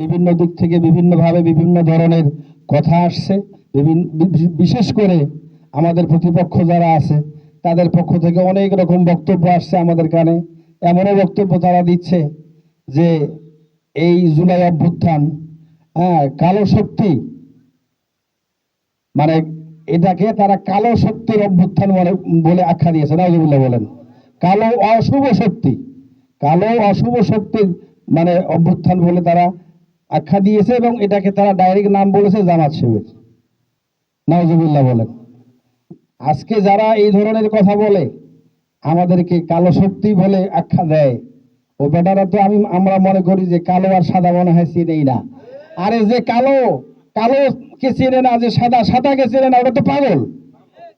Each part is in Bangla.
বিভিন্ন দিক থেকে বিভিন্নভাবে বিভিন্ন ধরনের কথা আসছে। বিভিন্ন বিশেষ করে আমাদের প্রতিপক্ষ যারা আছে, তাদের পক্ষ থেকে অনেক রকম বক্তব্য আসছে আমাদের কানে। এমনও বক্তব্য তারা দিচ্ছে যে এই জুলাই অভ্যুত্থান হ্যাঁ কালো শক্তি মানে এটাকে তারা কালো শক্তির অভ্যুত্থান বলে আখ্যা দিয়েছে। নাজুবুল্লাহ বলেন। কালো অশুভ শক্তি, কালো অশুভ শক্তির মানে অভ্যুত্থান বলে তারা আখ্যা দিয়েছে এবং এটাকে তারা ডাইরেক্ট নাম বলেছে জামাত শিবির। নাজুবুল্লাহ বলেন। আজকে যারা এই ধরনের কথা বলে, আমাদেরকে কালো শক্তি বলে আখ্যা দেয়, ও বেটারা তো আমি, আমরা মনে করি যে কালো আর সাদা মনে হয় চিনেই না। আরে যে কালো কালো কে চেনে না, যে সাদা সাদা কে চেনে না ওটা তো পাগল।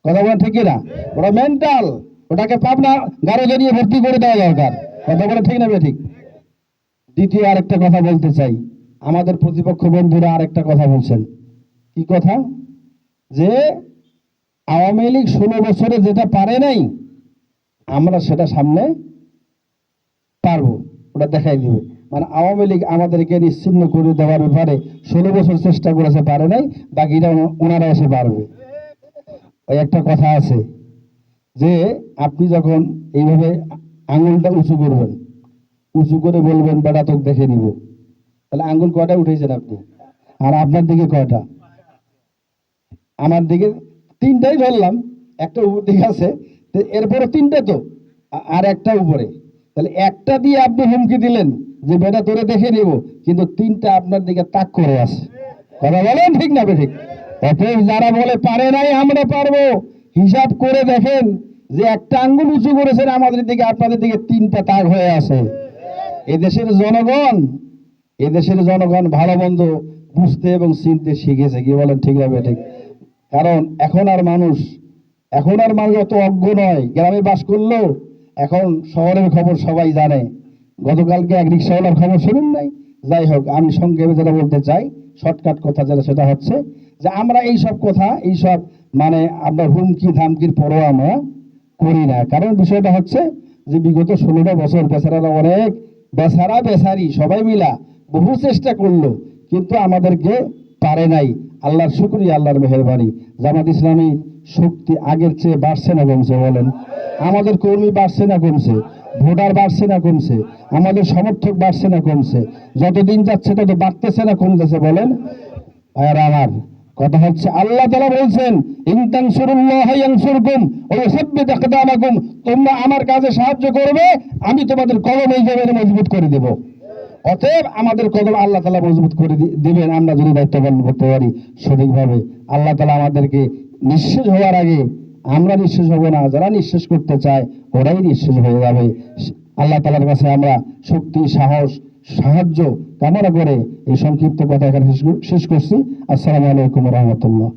কথা বলেন ঠিকই না ওটা মেন্টাল ওটাকে পাবনা গাড়ি জড়িয়ে ভর্তি করে দেওয়া দরকার। কথা বলে ঠিক না বে ঠিক? দ্বিতীয় আরেকটা কথা বলতে চাই। আমাদের প্রতিপক্ষ বন্ধুরা আরেকটা কথা বলছেন। কি কথা? যে আওয়ামী লীগ ষোলো বছরে যেটা পারে নাই, আমরা সেটা সামনে পারব। ওটা দেখাই দিবে। মানে আওয়ামী লীগ আমাদেরকে নিশ্চিন্ন করে দেওয়ার ব্যাপারে ষোলো বছর চেষ্টা করেছে, পারে নাই, বাকিটা ওনারা এসে পারবে। ওই একটা কথা আছে যে, আপনি যখন এইভাবে আঙুলটা উঁচু করবেন, উঁচু করে বলবেন, বেটা, তোকে দেখে নিব। তাহলে আঙ্গুল কয়টা উঠেছেন আপনি? আর আপনার দিকে কয়টা? আমার দিকে তিনটাই ধরলাম, একটা উপর দিকে আছে এরপরে তিনটা তো আর একটা উপরে। তাহলে একটা দিয়ে আপনি হুমকি দিলেন যে, বেটা, তোরে দেখে নিব। কিন্তু তিনটা আপনার দিকে তাক করে আছে। কথা বলেন ঠিক না ঠিক অতএব যারা বলে, পারে নাই, আমরা পারব। হিসাব করে দেখেন যে, একটা আঙ্গুল উঁচু করেছেন, আমাদের দিকে, আপনাদের দিকে তিনটা তাক হয়ে আছে। এদেশের জনগণ এদেশের জনগণ ভালো মন্দ বুঝতে এবং চিনতে শিখেছে, কি বলেন, ঠিক হবে ঠিক কারণ এখন আর মানুষ, এখন আর মানুষ অত অজ্ঞ নয়, গ্রামে বাস করলেও এখন শহরের খবর সবাই জানে। গতকালকে এক রিক্সাওয়ালার খবর শুনুন নাই? যাই হোক, আমি সংক্ষেপে যেটা বলতে চাই, শর্টকাট কথা যেটা, সেটা হচ্ছে যে আমরা এই সব কথা এই সব মানে আপনার হুমকি ধামকির পরও আমরা করি না। কারণ বিষয়টা হচ্ছে যে বিগত ষোলোটা বছর বেচারারা অনেক বেচারা বেচারি, সবাই মিলা বহু চেষ্টা করল, কিন্তু আমাদেরকে পারে নাই। আল্লাহর শুক্রিয়া, আল্লাহর মেহরবানি। জামাত ইসলামী শক্তি আগের চেয়ে বাড়ছে না কমছে, বলেন। আমাদের কর্মী বাড়ছে না কমছে, ভোটার বাড়ছে না কমছে, আমাদের সমর্থক বাড়ছে না কমছে যতদিন যাচ্ছে তত বাড়তেছে না কমতেছে, বলেন। আর আমার কথা হচ্ছে, আল্লাহ তালা বলছেন তোমরা আমার কাজে সাহায্য করবে, আমি তোমাদের কলম এই জমিনে মজবুত করে দেব। অতএব আমাদের কদম আল্লাহ তালা মজবুত করে দিবেন, আমরা যদি দায়িত্ব পালন করতে পারি সঠিকভাবে। আল্লাহ তালা আমাদেরকে নিঃশেষ হওয়ার আগে আমরা নিঃশেষ হব না, যারা নিঃশেষ করতে চায় ওরাই নিঃশেষ হয়ে যাবে। আল্লাহ তালার কাছে আমরা শক্তি, সাহস, সাহায্য কামনা করে এই সংক্ষিপ্ত কথা এখানে শেষ করছি। আসসালামু আলাইকুম রহমতুল্লাহ।